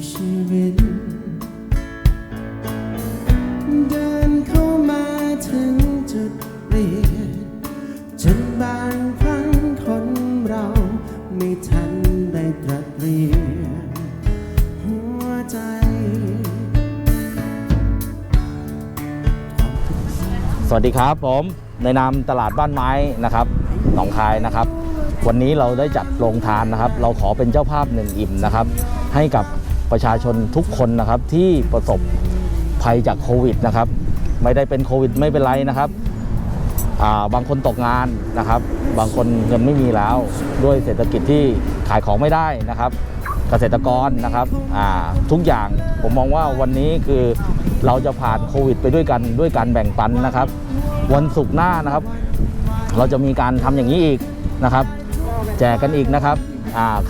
สวัสดีครับผมในนามตลาดบ้านไม้นะครับหนองคายนะครับ วันนี้เราได้จัดโรงทานนะครับ เราขอเป็นเจ้าภาพหนึ่งอิ่มนะครับ ให้กับ ประชาชนทุกคนนะครับที่ประสบภัยจากโควิดนะครับ ไม่ได้เป็นโควิดไม่เป็นไรนะครับาบางคนตกงานนะครับ บางคนเงินไม่มีแล้วด้วยเศรษฐกิจที่ขายของไม่ได้นะครับ เกษตรกรนะครับทุกอย่างผมมองว่าวันนี้คือเราจะผ่านโควิดไปด้วยกันด้วยการแบ่งปันนะครับ วันศุกร์หน้านะครับ เราจะมีการทำอย่างนี้อีกนะครับ แจกกันอีกนะครับ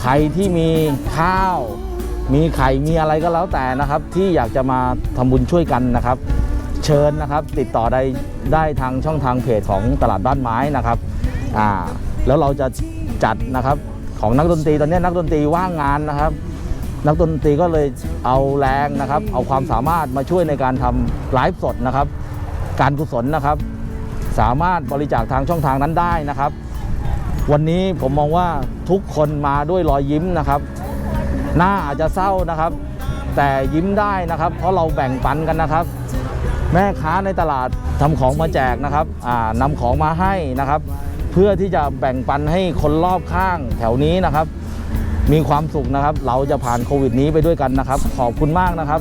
ใครที่มีข้าว มีไข่มีอะไรก็แล้วแต่นะครับ ที่อยากจะมาทำบุญช่วยกันนะครับ เชิญนะครับติดต่อได้ได้ทางช่องทางเพจของตลาดบ้านไม้นะครับอ่าแล้วเราจะจัดนะครับของนักดนตรีตอนนี้นักดนตรีว่างงานนะครับ นักดนตรีก็เลยเอาแรงนะครับ เอาความสามารถมาช่วยในการทำไลฟ์สดนะครับ การกุศลนะครับ สามารถบริจาคทางช่องทางนั้นได้นะครับ วันนี้ผมมองว่าทุกคนมาด้วยรอยยิ้มนะครับ หน้าอาจจะเศร้านะครับ แต่ยิ้มได้นะครับ เพราะเราแบ่งปันกันนะครับ แม่ค้าในตลาดทำของมาแจกนะครับอ่านำของมาให้นะครับ เพื่อที่จะแบ่งปันให้คนรอบข้างแถวนี้นะครับ มีความสุขนะครับ เราจะผ่านโควิดนี้ไปด้วยกันนะครับ ขอบคุณมากนะครับ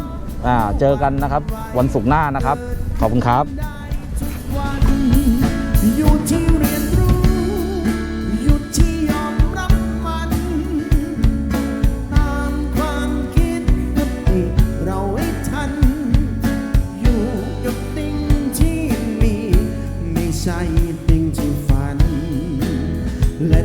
เจอกันนะครับ วันศุกร์หน้านะครับ ขอบคุณครับ ใจดิ่งที่ฝัน และ